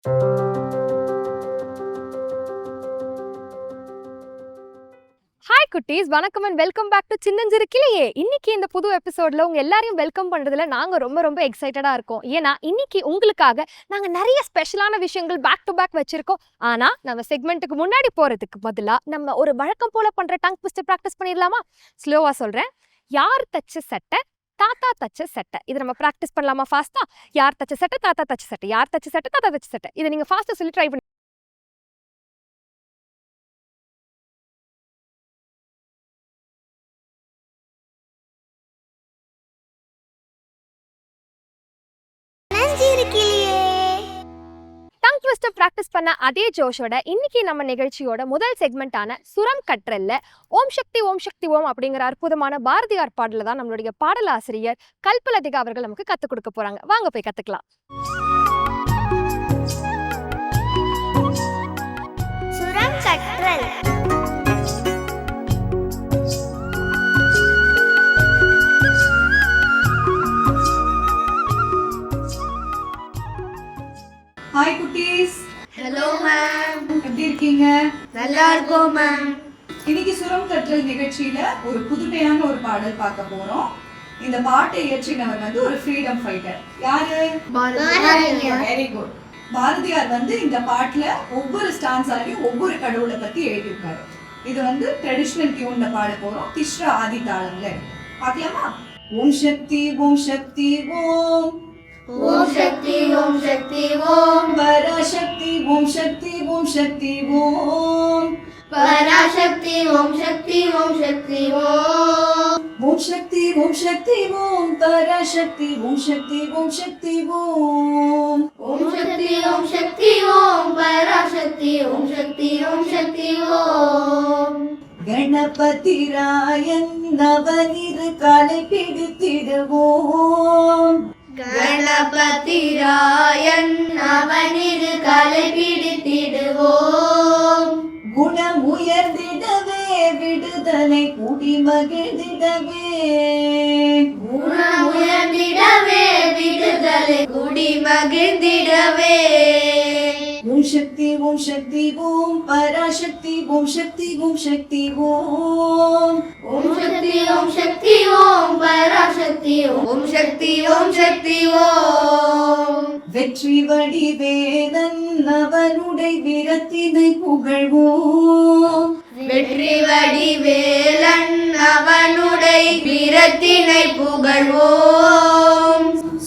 Hi குட்டீஸ். வணக்கம் and welcome back to சின்னஞ்சிறு கிளியே இன்னைக்கு இந்த புது எபிசோட்ல உங்க எல்லாரையும் வெல்கம் பண்றதுல நாங்க ரொம்ப ரொம்ப எக்ஸைட்டடா இருக்கோம். ஏன்னா இன்னைக்கு உங்களுக்காக நாங்க நிறைய ஸ்பெஷலான விஷயங்கள் பேக் டு பேக் வச்சிருக்கோம். ஆனா நம்ம செக்மெண்ட்டுக்கு முன்னாடி போறதுக்கு பதிலா நம்ம ஒரு வழக்கம் போல பண்ற டங் ட்விஸ்டர் ப்ராக்டிஸ் பண்ணிடலாமா? ஸ்லோவா சொல்றேன். யார் தச்ச சட்டை தாத்தா தச்ச சட்டை. இதை நம்ம ப்ராக்டிஸ் பண்ணலாமா ஃபாஸ்ட்டாக யார் தச்ச சட்டை? தாத்தா தச்ச சட்டை. யார் தச்ச சட்டை? தாத்தா தச்ச சட்டை. இதை நீங்க ஃபாஸ்டா சொல்லி ட்ரை பண்ணி ப்ராக்டிஸ் பண்ண அதே ஜோஷோட இன்னைக்கு நம்ம நிகழ்ச்சியோட முதல் செக்மெண்ட்டான சுரம் கற்றல்ல ஓம் சக்தி ஓம் சக்தி ஓம் அப்படிங்கிற அற்புதமான பாரதியார் பாடல தான் நம்மளுடைய பாடலாசிரியர் கல்பலதிகா அவர்கள் நமக்கு கத்துக் கொடுக்க போறாங்க. வாங்க போய் கத்துக்கலாம். சுரம் கற்றல். ஹாய் குட்டீஸ். ஹலோ மேம் எப்படி இருக்கீங்க? நல்லா இருக்கோம் மேம் இன்னைக்கு சுரம் கற்றல் நிகழ்ச்சியில ஒரு புதுமையான ஒரு பாடல் பார்க்க போறோம். இந்த பாட்டை இயற்றினவர் வந்து ஒரு ஃப்ரீடம் ஃபைட்டர் யாரு. வெரி குட் பாரதியார் வந்து இந்த பாட்டுல ஒவ்வொரு ஸ்டான்ஸாலையும் ஒவ்வொரு கடவுளை பத்தி எழுதியிருக்காரு. இது வந்து ட்ரெடிஷ்னல் டியூன்ல பாட போறோம். திஸ்ர ஆதி தாளம்ல. பார்க்கலாமா? ஓம் சக்தி ஓம் சக்தி ஓம் ஓம் சக்தி ஓம் சக்தி ஓம் பராசக்தி ஓம் சக்தி ஓம் சக்தி ஓம் பராசக்தி ஓம் சக்தி ஓம் சக்தி ஓம் ஓம் சக்தி ஓம் சக்தி ஓம் பராசக்தி ஓம் சக்தி ஓம் சக்தி ஓம் ஓம் சக்தி ஓம் சக்தி ஓம் பராசக்தி ஓம் சக்தி ஓம் சக்தி ஓம் கணபதி ராயன் நவனிரு காலை பிடித்திடுவோம் கணபதி ராயன் அவனிரு கலை பிடித்திடுவோம் குணம் உயர்ந்திடவே விடுதலை குடி மகிழ்ந்திடவே. குணம் உயர்ந்திடவே விடுதலை குடி மகிழ்ந்திடவே. ஓம் சக்தி ஓம் சக்தி ஓம் பராசக்தி ஓம் சக்தி ஓம் சக்தி ஓம். ஓம் சக்தி ஓம் சக்தி ஓம் பராசக்தி ஓம் சக்தி ஓம் சக்தி ஓம். வெற்றி வடிவேதன் அவனுடைய வீரத்தினை புகழ்வோம். வெற்றி வடிவேலன் அவனுடைய வீரத்தினை புகழ்வோம்.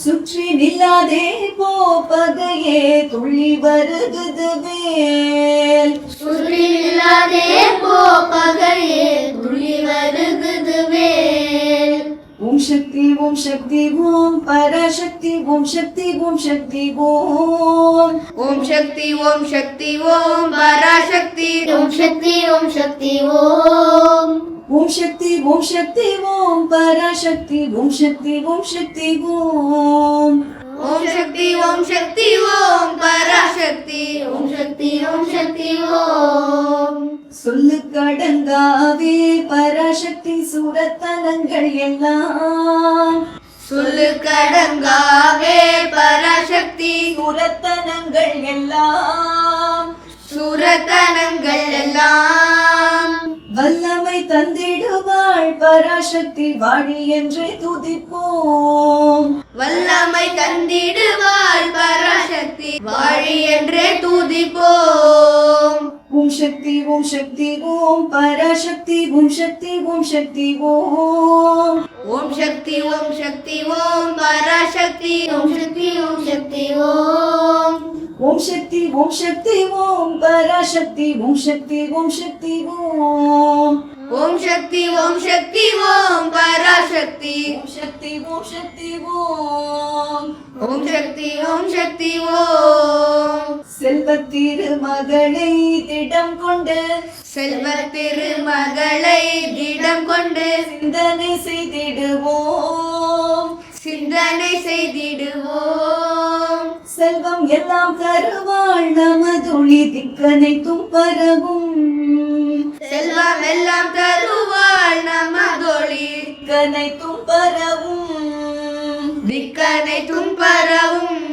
சுற்றி நில்லாதே போ பகையே துள்ளி வருகுது வேல் சுற்றில்லாதே போ பகையே துளி வருகுது வேல் ஓம் சக்தி ஓம் சக்தி ஓம் பராசக்தி ஓம் சக்தி ஓம் சக்தி ஓம். ஓம் சக்தி ஓம் சக்தி ஓம் பராசக்தி. ஓம் சக்தி ஓம் சக்தி ஓம். ஓம் சக்தி ஓம் சக்தி ஓம் பராசக்தி ஓம் சக்தி ஓம் சக்தி ஓம். ஓம் சக்தி ஓம் சக்தி ஓம் பராசக்தி ஓம் சக்தி ஓம் சக்தி ஓம். சொல்லு கடங்காவே பராசக்தி சூரத்தனங்கள் எல்லாம். சொல்லு கடங்காவே பராசக்தி சூரத்தனங்கள் எல்லாம். சுரத்தனங்கள் எல்லாம். வல்லமை தந்திடுவாள் பராசக்தி வாழி என்றே துதிப்போம். வல்லமை தந்திடுவாள் பராசக்தி வாழி என்றே துதிப்போம். ஓம் சக்தி ஓம் சக்தி ஓம் பராசக்தி ஓம் சக்தி ஓம் சக்தி ஓம். ஓம் சக்தி ஓம் சக்தி ஓம் பராசக்தி ஓம் சக்தி ஓம் சக்தி ஓம். ஓம் சக்தி ஓம் சக்தி ஓம் பராசக்தி ஓம் சக்தி ஓம் சக்தி ஓம் ஓம் சக்தி ஓம் சக்தி ஓம் பராசக்தி ஓம் சக்தி ஓம் சக்தி ஓம் ஓம் சக்தி ஓம் சக்தி ஓம் செல்வத்திரு மகளை திடம் கொண்டு செல்வ திருமகளை திடம் கொண்டு சிந்தனை செய்திடுவோம் சிந்தனை செய்திடுவோம். செல்வம் எல்லாம் கருவாள் நமதுளி திக்கனைத்தும் பரவும் செல்வம் எல்லாம் தருவாள் நமதொழி திக்கனைத்தும் பரவும் திக்கனை துன்பரவும்.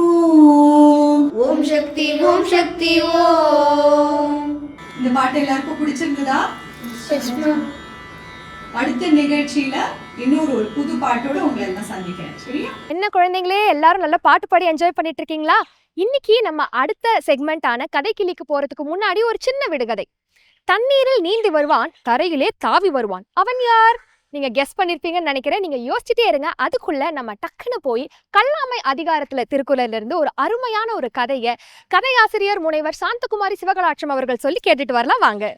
சக்தி ஓம் சக்தி ஓம் இந்த பாட்டு எல்லாருக்கும் பிடிச்சிருக்குதா அடுத்த நிகழ்ச்சியில இன்னொரு ஒரு புது பாட்டோட உங்களை எல்லாம் சந்திக்கிறேன். சரியா? என்ன குழந்தைங்களே எல்லாரும் நல்லா பாட்டு பாடி என்ஜாய் பண்ணிட்டு இருக்கீங்களா இன்னைக்கு நம்ம அடுத்த செக்மெண்டான கதை கிளிக்கு போறதுக்கு முன்னாடி ஒரு சின்ன விடுகதை. தண்ணீரில் நீந்தி வருவான் தரையிலே தாவி வருவான். அவன் யார்? நீங்கள் கெஸ் பண்ணியிருப்பீங்கன்னு நினைக்கிறேன். நீங்கள் யோசிச்சுட்டே இருங்க. அதுக்குள்ளே நம்ம டக்குன்னு போய் கல்லாமை அதிகாரத்தில் திருக்குறளிலிருந்து ஒரு அருமையான ஒரு கதையை கதையாசிரியர் முனைவர் சாந்தகுமாரி சிவகலாட்சம் அவர்கள் சொல்லி கேட்டுட்டு வரலாம். வாங்க.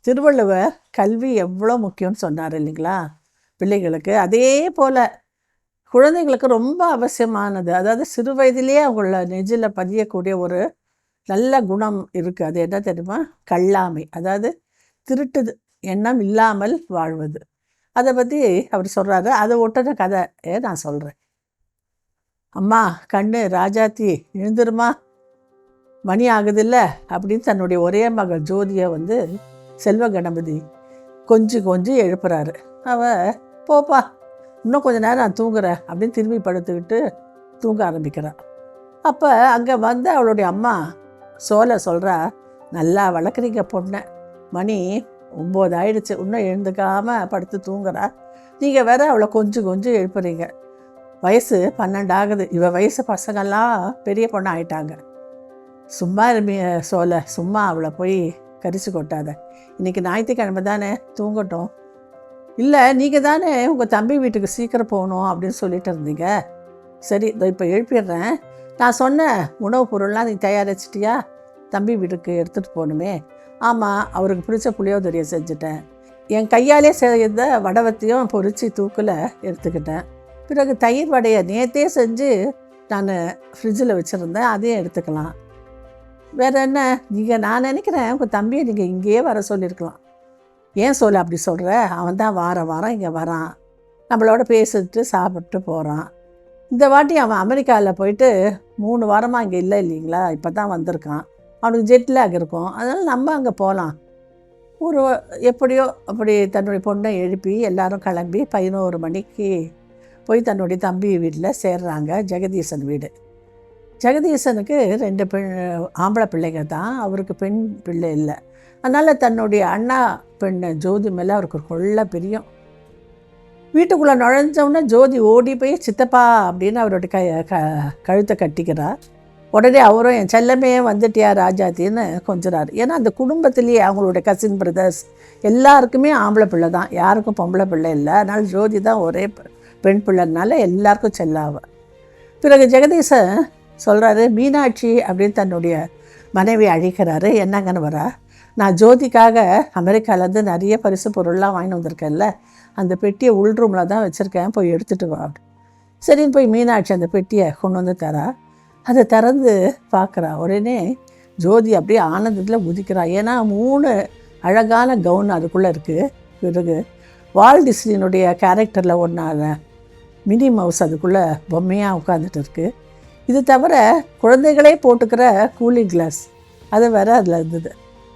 திருவள்ளுவர் கல்வி எவ்வளோ முக்கியம்னு சொன்னார் இல்லைங்களா? பிள்ளைகளுக்கு. அதே போல் குழந்தைங்களுக்கு ரொம்ப அவசியமானது. அதாவது சிறு வயதிலேயே அவங்கள நெஞ்சில் பதியக்கூடிய ஒரு நல்ல குணம் இருக்குது அது என்ன தெரியுமா? கல்லாமை. அதாவது திருட்டுது எண்ணம் இல்லாமல் வாழ்வது. அதை பற்றி அவர் சொல்கிறாரு அதை ஒட்டுன கதையை நான் சொல்கிறேன் அம்மா கண்ணு ராஜாத்தி எழுந்துருமா? மணி ஆகுதில்ல அப்படின்னு தன்னுடைய ஒரே மகள் ஜோதியை வந்து செல்வ கணபதி கொஞ்சி கொஞ்சி எழுப்புறாரு. அவ போப்பா இன்னும் கொஞ்ச நேரம் நான் தூங்குறேன் அப்படின்னு திரும்பி படுத்துக்கிட்டு தூங்க ஆரம்பிக்கிறான். அப்போ அங்கே வந்து அவளுடைய அம்மா சோலை சொல்கிறா நல்லா வளர்க்குறீங்க பொண்ணை. மணி ஒம்பது ஆயிடுச்சு. இன்னும் எழுந்துக்காமல் படுத்து தூங்குறா. நீங்கள் வேற அவளை கொஞ்சம் கொஞ்சம் எழுப்புறீங்க. வயசு பன்னெண்டு ஆகுது. இவ வயசு பசங்கள்லாம் பெரிய பொண்ணு ஆயிட்டாங்க. சும்மா இருமி சோலை சும்மா அவளை போய் கரிச்சு கொட்டாத. இன்றைக்கி ஞாயிற்றுக்கிழமை தானே தூங்கட்டும். இல்லை நீங்கள் தானே உங்கள் தம்பி வீட்டுக்கு சீக்கிரம் போகணும் அப்படின்னு சொல்லிட்டு இருந்தீங்க. சரி இதோ இப்போ எழுப்பிடுறேன். நான் சொன்ன உணவுப் பொருள்லாம் நீ தயாரிச்சிட்டியா தம்பி வீட்டுக்கு எடுத்துகிட்டு போகணுமே. ஆமாம் அவருக்கு பிடிச்ச புளியோதரியை செஞ்சுட்டேன். என் கையாலே செய்த வடவத்தையும் பொறிச்சு தூக்கில் எடுத்துக்கிட்டேன். பிறகு தயிர் வடையை நேத்தே செஞ்சு நான் ஃப்ரிட்ஜில் வச்சுருந்தேன். அதையும் எடுத்துக்கலாம். வேறு என்ன? நீங்கள் நான் நினைக்கிறேன் உங்கள் தம்பியை நீங்கள் இங்கேயே வர சொல்லியிருக்கலாம் ஏன் சொல்ல அப்படி சொல்கிற அவன் தான் வாரம் வாரம் இங்கே வரான். நம்மளோட பேசிட்டு சாப்பிட்டு போகிறான் இந்த வாட்டி அவன் அமெரிக்காவில் போயிட்டு மூணு வாரமாக இங்கே இல்லை இல்லைங்களா? இப்போ தான் வந்திருக்கான். அவனுக்கு ஜெட்லாக் இருக்கும். அதனால் நம்ம அங்கே போகலாம் ஒரு எப்படியோ அப்படி தன்னுடைய பொண்ணை எழுப்பி எல்லாரும் கிளம்பி பதினோரு மணிக்கு போய் தன்னுடைய தம்பி வீட்டில் சேர்றாங்க. ஜெகதீசன் வீடு. ஜெகதீசனுக்கு ரெண்டு பெண் ஆம்பளை பிள்ளைங்க தான். அவருக்கு பெண் பிள்ளை இல்லை. அதனால் தன்னுடைய அண்ணா பெண் ஜோதி மேலே அவருக்கு கொள்ள பிரியம். வீட்டுக்குள்ளே நுழைஞ்சவுடனே ஜோதி ஓடி போய் சித்தப்பா அப்படின்னு அவருடைய க க கழுத்தை கட்டிக்கிறார் உடனே அவரும் என் செல்லமே வந்துட்டியா ராஜாத்தின்னு கொஞ்சறாரு. ஏன்னா அந்த குடும்பத்திலேயே அவங்களுடைய கசின் பிரதர்ஸ் எல்லாருக்குமே ஆம்பளை பிள்ளை தான். யாருக்கும் பொம்பளை பிள்ளை இல்லை. அதனால் ஜோதி தான் ஒரே பெண் பிள்ளைனால எல்லாருக்கும் செல்லாவ. பிறகு ஜெகதீசன் சொல்கிறாரு மீனாட்சி அப்படின்னு தன்னுடைய மனைவி அழிக்கிறாரு. என்னங்கன்னு வரா? நான் ஜோதிக்காக அமெரிக்காவிலேருந்து நிறைய பரிசு பொருள்லாம் வாங்கிட்டு வந்திருக்கேன்ல. அந்த பெட்டியை உள் ரூமில் தான் வச்சுருக்கேன். போய் எடுத்துகிட்டு வா சரின்னு போய் மீனாட்சி அந்த பெட்டியை கொண்டு வந்து தரா. அதை திறந்து பார்க்குறா உடனே ஜோதி அப்படியே ஆனந்தத்தில் உதிக்கிறா ஏன்னா மூணு அழகான கவுன் அதுக்குள்ளே இருக்குது பிறகு வால் டிஸ்னினுடைய கேரக்டரில் ஒன்றான மினி மவுஸ் அதுக்குள்ளே பொம்மையாக உட்காந்துட்டு இருக்குது இது தவிர குழந்தைகளே போட்டுக்கிற கூலிங் கிளாஸ் அது வேற அதில் இருந்தது.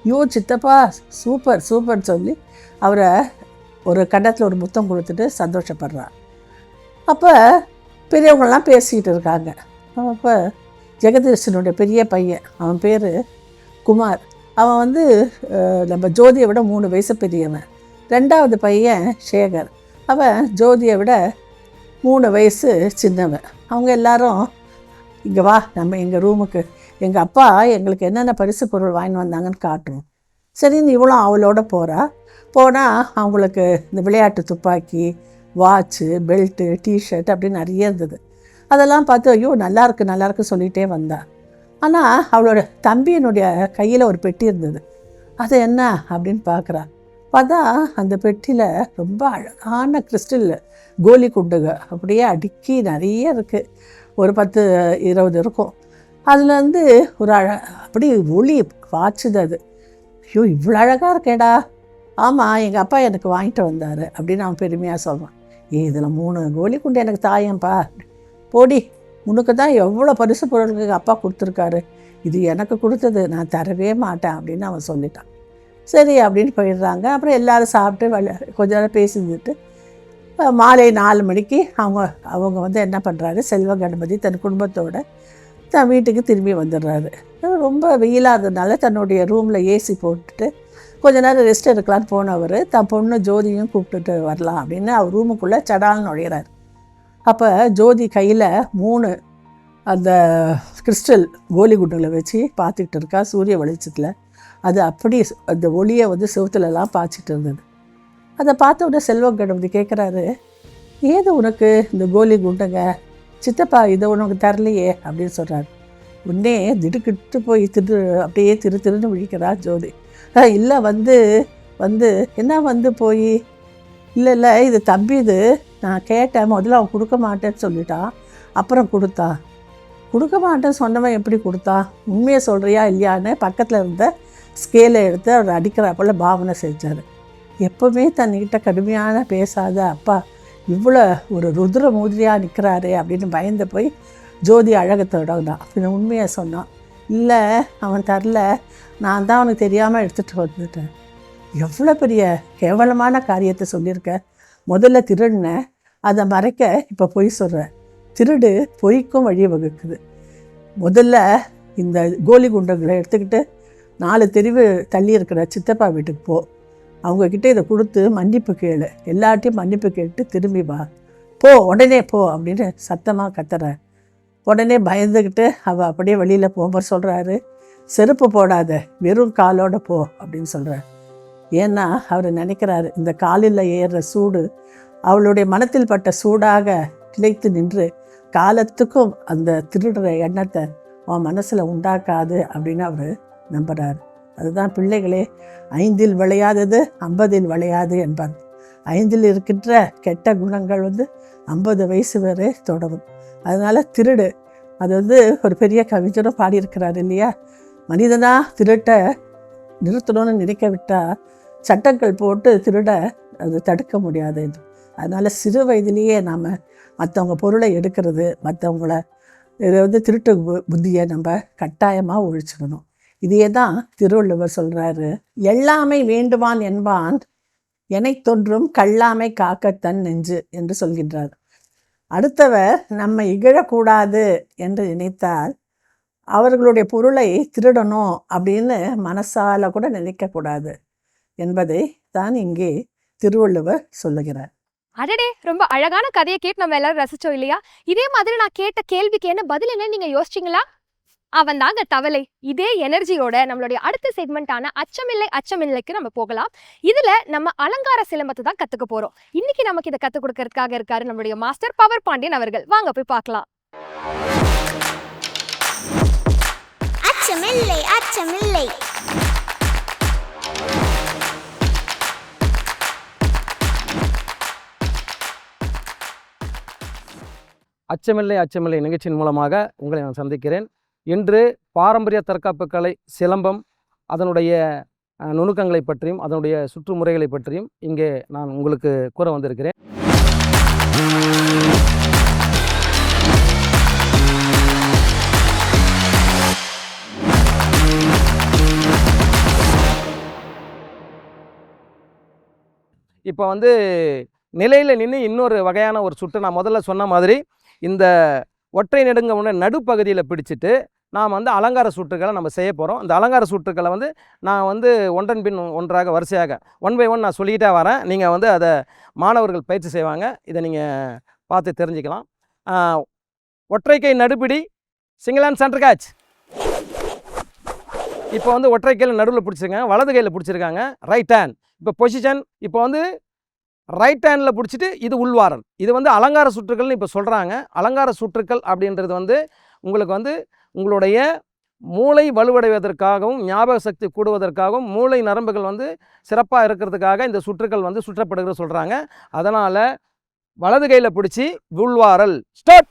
யோ சித்தப்பா சூப்பர் சூப்பர்னு சொல்லி அவரை ஒரு கண்டத்தில் ஒரு முத்தம் கொடுத்துட்டு சந்தோஷப்படுறார். அப்போ பெரியவங்களாம் பேசிக்கிட்டு இருக்காங்க. அப்போ ஜெகதீஷனுடைய பெரிய பையன் அவன் பேர் குமார். அவன் வந்து நம்ம ஜோதியை விட மூணு வயசு பெரியவன். ரெண்டாவது பையன் சேகர். அவன் ஜோதியை விட மூணு வயசு சின்னவன். அவங்க எல்லாரும் இங்கே வா நம்ம எங்கள் ரூமுக்கு எங்கள் அப்பா எங்களுக்கு என்னென்ன பரிசு பொருள் வாங்கிட்டு வந்தாங்கன்னு காட்டுவோம். சரின்னு இவளும் அவளோட போகிறா போனால் அவங்களுக்கு இந்த விளையாட்டு துப்பாக்கி வாட்ச்சு பெல்ட்டு டிஷர்ட் அப்படின்னு நிறைய இருந்தது. அதெல்லாம் பார்த்து ஐயோ நல்லாயிருக்கு நல்லாயிருக்கு சொல்லிகிட்டே வந்தா. ஆனால் அவளோட தம்பியினுடைய கையில் ஒரு பெட்டி இருந்தது. அது என்ன அப்படின்னு பார்க்குறா. பார்த்தா அந்த பெட்டியில் ரொம்ப அழகான கிறிஸ்டல் கோலி குண்டுங்க அப்படியே அடுக்கி நிறைய இருக்குது ஒரு பத்து இருபது இருக்கும். அதில் வந்து ஒரு அழ அப்படி ஒளி பாய்ச்சுது அது. ஐயோ இவ்வளோ அழகாக இருக்கேடா ஆமாம் எங்கள் அப்பா எனக்கு வாங்கிட்டு வந்தார் அப்படின்னு அவன் பெருமையாக சொல்கிறான் ஏ இதில் மூணு கோழி குண்டு எனக்கு தாயம்பா. போடி உனக்கு தான் எவ்வளோ பரிசு பொருளுக்கு அப்பா கொடுத்துருக்காரு. இது எனக்கு கொடுத்தது நான் தரவே மாட்டேன் அப்படின்னு அவன் சொல்லிட்டான். சரி அப்படின்னு போயிடுறாங்க. அப்புறம் எல்லோரும் சாப்பிட்டு வள கொஞ்ச நேரம் பேசிட்டு மாலை நாலு மணிக்கு அவங்க அவங்க வந்து என்ன பண்ணுறாரு செல்வ கணபதி தன் குடும்பத்தோட தன் வீட்டுக்கு திரும்பி வந்துடுறாரு. ரொம்ப வெயிலாததுனால தன்னுடைய ரூமில் ஏசி போட்டுட்டு கொஞ்ச நேரம் ரெஸ்ட் எடுக்கலான்னு போனவர் தன் பொண்ணு ஜோதியும் கூப்பிட்டுட்டு வரலாம் அப்படின்னு அவர் ரூமுக்குள்ளே சடால் நுழையிறார். அப்போ ஜோதி கையில் மூணு அந்த கிறிஸ்டல் கோலி குண்டுகளை வச்சு பார்த்துக்கிட்டு இருக்கா சூரிய வெளிச்சத்தில். அது அப்படி அந்த ஒளியை வந்து செவுத்துலலாம் பாய்ச்சிட்டு இருந்தது. அதை பார்த்த உடனே செல்வம் கணபதி கேட்குறாரு ஏது உனக்கு இந்த கோலி குண்டுங்க? சித்தப்பா இதை உனக்கு தரலையே அப்படின்னு சொல்கிறார் உடனே திடுக்கிட்டு போய் திரு அப்படியே திரு திருன்னு விழிக்கிறா ஜோதி. "ஆ, இல்லை வந்து வந்து என்ன வந்து போய்? இல்லை இல்லை இது தம்பி இது நான் கேட்டேன் முதல்ல அவன் கொடுக்க மாட்டேன்னு சொல்லிட்டான் அப்புறம் கொடுத்தா? கொடுக்க மாட்டேன்னு சொன்னவன் எப்படி கொடுத்தா? உண்மையை சொல்கிறியா இல்லையான்னு பக்கத்தில் இருந்த ஸ்கேலை எடுத்து அவர் அடிக்கிறாப்புல பாவனை செஞ்சார். எப்போவுமே தன்கிட்ட கடுமையான பேசாத அப்பா இவ்வளோ ஒரு ருத்ர மூதிரியாக நிற்கிறாரு அப்படின்னு பயந்து போய் ஜோதி அழகை தொடங்கினான் அப்படின்னு உண்மையை சொன்னான் இல்லை அவன் தரல. நான் தான் அவனுக்கு தெரியாமல் எடுத்துகிட்டு வந்துட்டேன். எவ்வளோ பெரிய கேவலமான காரியத்தை சொல்லியிருக்க. முதல்ல திருடின அதை மறைக்க இப்போ பொய் சொல்கிறேன் திருடு பொய்க்கும் வழி வகுக்குது. முதல்ல இந்த கோலி குண்டங்களை எடுத்துக்கிட்டு நாலு தெருவு தள்ளி இருக்கிற சித்தப்பா வீட்டுக்கு போ. அவங்கக்கிட்ட இதை கொடுத்து மன்னிப்பு கேளு. எல்லார்ட்டையும் மன்னிப்பு கேட்டு திரும்பி வா. போ உடனே போ அப்படின்னு சத்தமாக கத்துற. உடனே பயந்துக்கிட்டு அவள் அப்படியே வெளியில் போகும்போது சொல்கிறாரு செருப்பு போடாத வெறும் காலோட போ அப்படின்னு சொல்கிறார் ஏன்னா அவர் நினைக்கிறாரு இந்த காலில் ஏறுற சூடு அவளுடைய மனத்தில் பட்ட சூடாக கிளைத்து நின்று காலத்துக்கும் அந்த திருடுற எண்ணத்தை அவன் மனசில் உண்டாக்காது அப்படின்னு அவர் நம்புகிறார் அதுதான் பிள்ளைகளே ஐந்தில் விளையாதது ஐம்பதில் விளையாது என்பார் ஐந்தில் இருக்கின்ற கெட்ட குணங்கள் வந்து ஐம்பது வயசு வரை தொடரும். அதனால் திருடு. அது வந்து ஒரு பெரிய கவிஞரும் பாடியிருக்கிறார் இல்லையா? மனிதனாக திருட்டை நிறுத்தணும்னு நினைக்க விட்டால் சட்டங்கள் போட்டு திருட அது தடுக்க முடியாது இது அதனால் சிறு வயதிலேயே நாம் மற்றவங்க பொருளை எடுக்கிறது மற்றவங்கள இதை வந்து திருட்டு பு- புத்தியை நம்ம கட்டாயமாக ஒழிச்சிடணும். இதையே தான் திருவள்ளுவர் சொல்கிறாரு எல்லாமை வேண்டுவான் என்பான் எனைத் தொன்றும் கல்லாமை காக்கத்தன் நெஞ்சு என்று சொல்கின்றார். அடுத்தவர் நம்மை இகழக்கூடாது என்று நினைத்தால் அவர்களுடைய பொருளை திருடணும் அப்படின்னு மனசால கூட நினைக்கக்கூடாது என்பதை தான் இங்கே திருவள்ளுவர் சொல்லுகிறார். அடடே! ரொம்ப அழகான கதையை கேட்டு நம்ம எல்லாரும் ரசிச்சோம் இல்லையா? இதே மாதிரி நான் கேட்ட கேள்விக்கு என்ன பதில் என்ன நீங்க யோசிச்சீங்களா? அவன் தாங்க தவளை. இதே எனர்ஜியோட நம்மளுடைய அடுத்த செக்மெண்டான அச்சமில்லை அச்சமில்லைக்கு நம்ம போகலாம். இதுல நம்ம அலங்கார சிலம்பத்தை தான் கத்துக்க போறோம். இன்னைக்கு நமக்கு இதை கத்துக் கொடுக்கறதுக்காக இருக்காரு நம்மளுடைய மாஸ்டர் பவர் பாண்டியன் அவர்கள். வாங்க போய் பார்க்கலாம். அச்சமில்லை அச்சமில்லை. அச்சமில்லை அச்சமில்லை நிகழ்ச்சியின் மூலமாக உங்களை நான் சந்திக்கிறேன். இன்று பாரம்பரிய தற்காப்பு கலை சிலம்பம் அதனுடைய நுணுக்கங்களை பற்றியும் அதனுடைய சுற்றுமுறைகளை பற்றியும் இங்கே நான் உங்களுக்கு கூற வந்திருக்கிறேன். இப்போ வந்து நிலையில் நின்று இன்னொரு வகையான ஒரு சுட்டு நான் முதல்ல சொன்ன மாதிரி இந்த ஒற்றை நெடுங்க உள்ள நடுப்பகுதியில் பிடிச்சிட்டு நாம் வந்து அலங்கார சுற்றுகளை நம்ம செய்ய போகிறோம் அந்த அலங்கார சுற்றுக்களை வந்து நான் வந்து ஒன்றன் பின் ஒன்றாக வரிசையாக ஒன் பை ஒன் நான் சொல்லிக்கிட்டே வரேன். நீங்கள் வந்து அதை மாணவர்கள் பயிற்சி செய்வாங்க. இதை நீங்கள் பார்த்து தெரிஞ்சுக்கலாம். ஒற்றைக்கை ஒற்றை கை நடுப்பிடி சிங்கிள் ஹேண்ட் சென்டர் கேட்ச் இப்போ வந்து ஒற்றை கையில் நடுவில் பிடிச்சிருக்காங்க. வலது கையில் பிடிச்சிருக்காங்க. ரைட் ஹேண்ட் இப்போ பொசிஷன் இப்போ வந்து ரைட் ஹேண்டில் பிடிச்சிட்டு இது உள்வாரல். இது வந்து அலங்கார சுற்றுக்கள்னு இப்போ சொல்கிறாங்க அலங்கார சுற்றுக்கள் அப்படின்றது வந்து உங்களுக்கு வந்து உங்களுடைய மூளை வலுவடைவதற்காகவும் ஞாபக சக்தி கூடுவதற்காகவும் மூளை நரம்புகள் வந்து சிறப்பாக இருக்கிறதுக்காக இந்த சுற்றுக்கள் வந்து சுற்றப்படுகிற சொல்கிறாங்க அதனால் வலது கையில் பிடிச்சி உள்வாரல். ஸ்டார்ட்!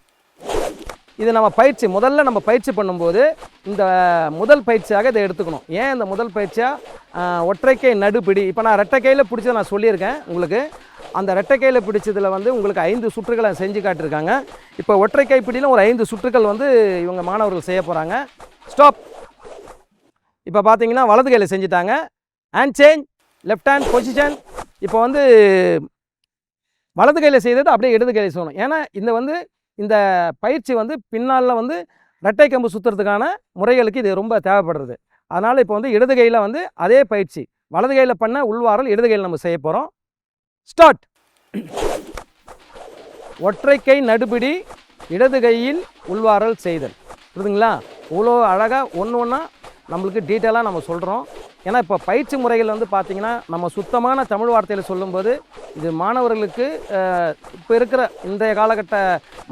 இது நம்ம பயிற்சி முதல்ல நம்ம பயிற்சி பண்ணும்போது இந்த முதல் பயிற்சியாக இதை எடுத்துக்கணும். ஏன் இந்த முதல் பயிற்சியாக ஒற்றைக்கை நடுப்பிடி. இப்போ நான் ரெட்டை கையில் பிடிச்சதை நான் சொல்லியிருக்கேன் உங்களுக்கு. அந்த ரெட்டை கையில் பிடிச்சதில் வந்து உங்களுக்கு ஐந்து சுற்றுகளை செஞ்சு காட்டியிருக்காங்க. இப்போ ஒற்றைக்கை பிடியில் ஒரு ஐந்து சுற்றுகள் வந்து இவங்க மாணவர்கள் செய்ய போகிறாங்க ஸ்டாப். இப்போ பார்த்தீங்கன்னா வலது கையில் செஞ்சுட்டாங்க. Hand change left hand position இப்போ வந்து வலது கையில் செய்தது அப்படியே இடது கையில் செய்யணும். ஏன்னா இந்த வந்து இந்த பயிற்சி வந்து பின்னால் வந்து ரெட்டை கம்பு சுற்றுறதுக்கான முறைகளுக்கு இது ரொம்ப தேவைப்படுறது. அதனால் இப்போ வந்து இடது கையில் வந்து அதே பயிற்சி. வலது கையில் பண்ண உள்வாரல் இடது கையில் நம்ம செய்ய போகிறோம் ஸ்டார்ட்! ஒற்றை கை நடுபிடி இடது கையில் உள்வாரல் செய்தல். புரியுதுங்களா? இவ்வளோ அழகாக ஒன்று ஒன்றா நம்மளுக்கு டீட்டெயிலாக நம்ம சொல்கிறோம். ஏன்னா இப்போ பயிற்சி முறைகள் வந்து பார்த்திங்கன்னா நம்ம சுத்தமான தமிழ் வார்த்தையில் சொல்லும்போது இது மாணவர்களுக்கு இப்போ இருக்கிற இன்றைய காலகட்ட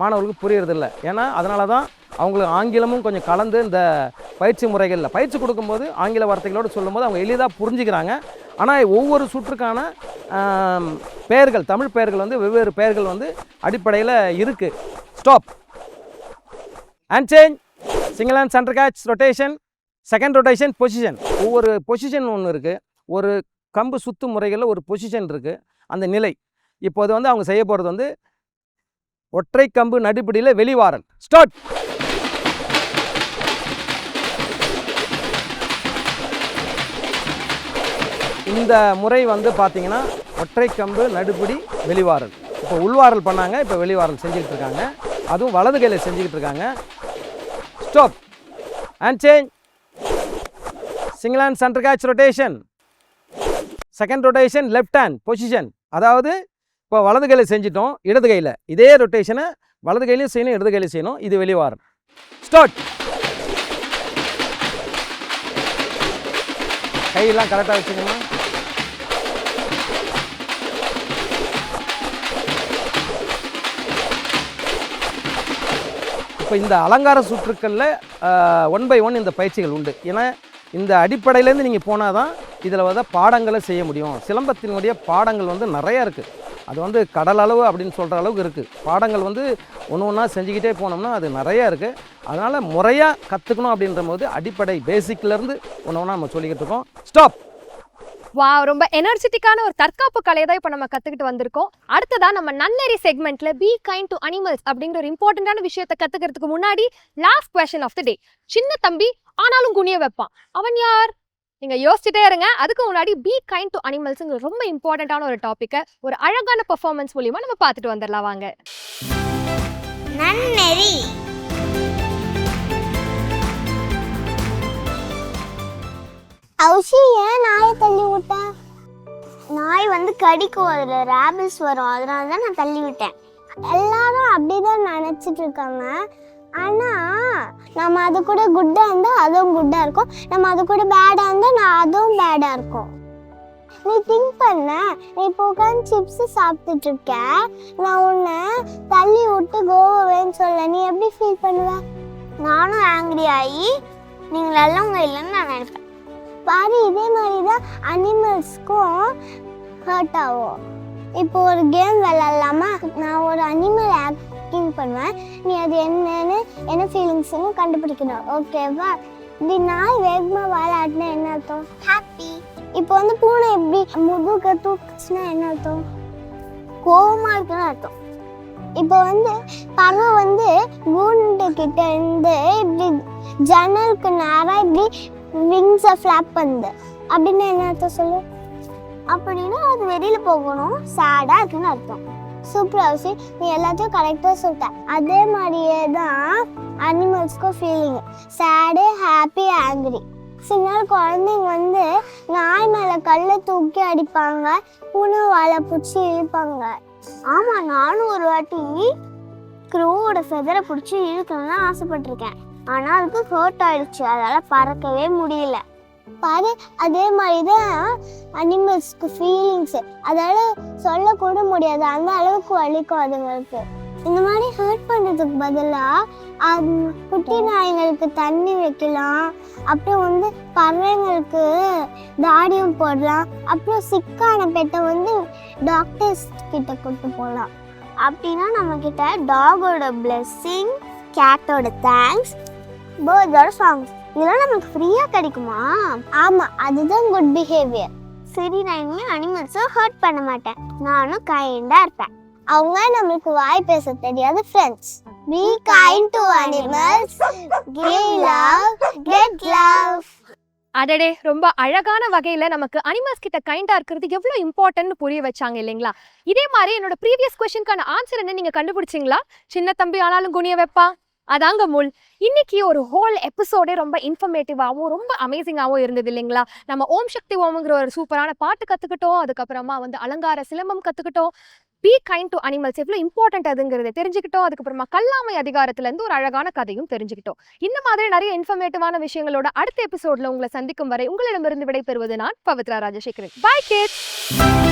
மாணவர்களுக்கு புரியறதில்ல. ஏன்னா அதனால தான் அவங்களுக்கு ஆங்கிலமும் கொஞ்சம் கலந்து இந்த பயிற்சி முறைகளில் பயிற்சி கொடுக்கும்போது ஆங்கில வார்த்தைகளோடு சொல்லும்போது அவங்க எளிதாக புரிஞ்சுக்கிறாங்க. ஆனால் ஒவ்வொரு சுற்றுக்கான பெயர்கள் தமிழ் பெயர்கள் வந்து வெவ்வேறு பெயர்கள் வந்து அடிப்படையில் இருக்குது stop and change single and centre catch rotation second rotation position ஒவ்வொரு பொசிஷன் ஒன்று இருக்குது ஒரு கம்பு சுத்து முறைகளில் ஒரு பொசிஷன் இருக்குது அந்த நிலை. இப்போது வந்து அவங்க செய்ய போகிறது வந்து ஒற்றை கம்பு நடுப்பிடியில் வெளிவாரல் ஸ்டார்ட் இந்த முறை வந்து பார்த்தீங்கன்னா ஒற்றை கம்பு நடுப்பிடி வெளிவாரல் இப்போ உள்வாரல் பண்ணாங்க. இப்போ வெளிவாரல் செஞ்சுக்கிட்டு இருக்காங்க. அதுவும் வலது கையில் செஞ்சுக்கிட்டு இருக்காங்க. Stop and change single hand centre catch rotation second rotation left hand position அதாவது இப்போ வலது கையில் செஞ்சிட்டோம் இடது கையில். இதே ரொட்டேஷனை வலது கையிலையும் செய்யணும் இடது கையிலையும் செய்யணும். இது வெளிவாரம் ஸ்டார்ட் கையெல்லாம் கரெக்டாக வச்சுக்கணும் இப்போ இந்த அலங்கார சுற்றுக்களில் ஒன் பை ஒன் இந்த பயிற்சிகள் உண்டு. ஏன்னா இந்த அடிப்படையிலேருந்து நீங்கள் போனால் தான் இதில் வந்து பாடங்களை செய்ய முடியும். சிலம்பத்தினுடைய பாடங்கள் வந்து நிறையா இருக்குது அது வந்து கடல் அளவு அப்படின்னு சொல்கிற அளவுக்கு இருக்குது பாடங்கள் வந்து ஒன்று ஒன்றா செஞ்சுக்கிட்டே போனோம்னா அது நிறையா இருக்குது அதனால் முறையாக கற்றுக்கணும் அப்படின்ற போது அடிப்படை பேசிக்லேருந்து ஒன்று ஒன்றா நம்ம சொல்லிக்கிட்டு இருக்கோம். ஸ்டாப் வா ரொம்ப எனர்ஜெட்டிக்கான ஒரு தற்காப்பு கலையை தான் இப்போ நம்ம கற்றுக்கிட்டு வந்திருக்கோம். அடுத்ததாக நம்ம நன்னெறி செக்மெண்ட்ல பி கைண்ட் டு அனிமல்ஸ் அப்படிங்கிற ஒரு இம்பார்ட்டண்டான விஷயத்தை கற்றுக்கிறதுக்கு முன்னாடி last question of the day சின்ன தம்பி ஆனாலும் குனிய வைப்பான். அவன் யார்? நீங்கள் யோசிச்சுட்டே இருங்க. அதுக்கு முன்னாடி பி கைண்ட் டு அனிமல்ஸுங்கிற ரொம்ப இம்பார்ட்டண்ட்டான ஒரு டாப்பிக்கை ஒரு அழகான பெர்ஃபார்மன்ஸ் மூலியமாக நம்ம பார்த்துட்டு வந்துடலாம். வாங்க. நன்னெறி. அவுஷி ஏன் நாயை தள்ளி விட்ட? நாய் வந்து கடிக்கும் அதில் ரேபிள்ஸ் வரும். அதனால தான் நான் தள்ளி விட்டேன். எல்லாரும் அப்படிதான் நினச்சிட்டு இருக்காங்க. ஆனால் நம்ம அது கூட குட்டாக இருந்தால் அதுவும் குட்டாக இருக்கும். நம்ம அது கூட பேடாக இருந்தால் நான் அதுவும் பேடாக இருக்கும். நீ திங்க் பண்ண. நீ இப்போ உட்காந்து சிப்ஸ் சாப்பிட்டுட்டு இருக்க. நான் உன்னை தள்ளி விட்டு கோவேன்னு சொல்ல நீ எப்படி ஃபீல் பண்ணுவ? நானும் ஆங்கிரி ஆகி நீங்களெல்லாம் நல்லவங்க இல்லைன்னு நான் நினைப்பேன். பாரு இதே மாதிரி தான் அனிமல்ஸ்க்கும் ஹர்ட் ஆகும். இப்போ ஒரு கேம் விளாட்லாமா நான் ஒரு அனிமல் ஆக்டிங் பண்ணுவேன். நீ அது என்னன்னு என்ன ஃபீலிங்ஸ்னு கண்டுபிடிக்கணும். ஓகேவா இப்படி நாய் வேகமாக விளையாடினா என்ன அர்த்தம்? ஹாப்பி இப்போ வந்து பூனை எப்படி முதுக தூக்குச்சுன்னா என்ன அர்த்தம்? கோவமா இருக்குன்னு அர்த்தம். இப்போ வந்து பணம் வந்து கூண்டு கிட்ட இருந்து இப்படி ஜன்னலுக்கு நேரா இப்படி விங்ஸை ஃப்ளாப் பண்ணுது அப்படின்னு என்ன அர்த்தம் சொல்லு? அப்படின்னா அது வெளியில் போகணும். சேடாக இருக்குன்னு அர்த்தம். சூப்பர் ஹவுசி நீ எல்லாத்தையும் கரெக்டாக சொல்லிட்ட. அதே மாதிரியே தான் அனிமல்ஸ்க்கும் ஃபீலிங் சேடு ஹாப்பி ஆங்கிரி சில நாள் குழந்தைங்க வந்து நாய் மேலே கல்லை தூக்கி அடிப்பாங்க. பூனை வாழை பிடிச்சி இழுப்பாங்க. ஆமாம் நானும் ஒரு வாட்டி க்ரோவோட ஃபெதரை பிடிச்சி இழுக்கணும்னு ஆசைப்பட்டிருக்கேன். ஆனால் அதுக்கு ஹர்ட் ஆயிடுச்சு. அதால் பறக்கவே முடியல. பாரு அதே மாதிரி தான் அனிமல்ஸ்க்கு ஃபீலிங்ஸு அதால் சொல்லக்கூட முடியாது. அந்த அளவுக்கு வலிக்கும் அதுங்களுக்கு. இந்த மாதிரி ஹர்ட் பண்ணுறதுக்கு பதிலாக குட்டி நாய்களுக்கு தண்ணி வைக்கலாம். அப்புறம் வந்து பறவைங்களுக்கு தாடியம் போடலாம். அப்புறம் சிக்கான பெட்டை வந்து டாக்டர்ஸ் கிட்ட கொண்டு போகலாம் அப்படின்னா நம்ம கிட்ட டாகோட பிளெஸ்ஸிங் கேட்டோட தேங்க்ஸ் பேர்டோட சாங்ஸ் இதெல்லாம் நமக்கு ஃப்ரீயாக கிடைக்குமா? ஆமாம் அதுதான் குட் பிஹேவியர் சரி நான் இனிமேல் அனிமல்ஸை ஹர்ட் பண்ண மாட்டேன். நானும் கைண்டாக இருப்பேன். அவங்க நம்மளுக்கு வாய் பேச தெரியாத friends be kind to animals give love get love அடடே ரொம்ப அழகான வகையில நமக்கு அனிமல்ஸ் கிட்ட கைண்டா இருக்கிறது எவ்வளவு இம்பார்ட்டன்ட் புரிய வச்சாங்க இல்லைங்களா? இதே மாதிரி என்னோட ப்ரீவியஸ் கொஸ்டினுக்கான ஆன்சர் என்ன நீங்க கண்டுபிடிச்சிங்களா? சின்ன தம்பி ஆனாலும் குனிய வைப்பா? அதாங்க முள் இன்னைக்கு ஒரு ஹோல் எபிசோடே ரொம்ப இன்ஃபர்மேட்டிவாகவும் ரொம்ப அமேசிங்காகவும் இருந்தது இல்லைங்களா? நம்ம ஓம் சக்தி ஓம்ங்கிற ஒரு சூப்பரான பாட்டு கற்றுக்கிட்டோம் அதுக்கப்புறமா வந்து அலங்கார சிலம்பம் கற்றுக்கிட்டோம் பி கைண்ட் டு அனிமல்ஸ் எவ்வளோ இம்பார்ட்டன்ட் அதுங்கிறத தெரிஞ்சுக்கிட்டோம். அதுக்கப்புறமா கல்லாமை அதிகாரத்துலேருந்து ஒரு அழகான கதையும் தெரிஞ்சுக்கிட்டோம். இந்த மாதிரி நிறைய இன்ஃபர்மேட்டிவான விஷயங்களோட அடுத்த எபிசோட்ல உங்களை சந்திக்கும் வரை உங்களிடமிருந்து விடைபெறுவது நான் பவித்ரா ராஜசேகரன். பாய் கிட்ஸ்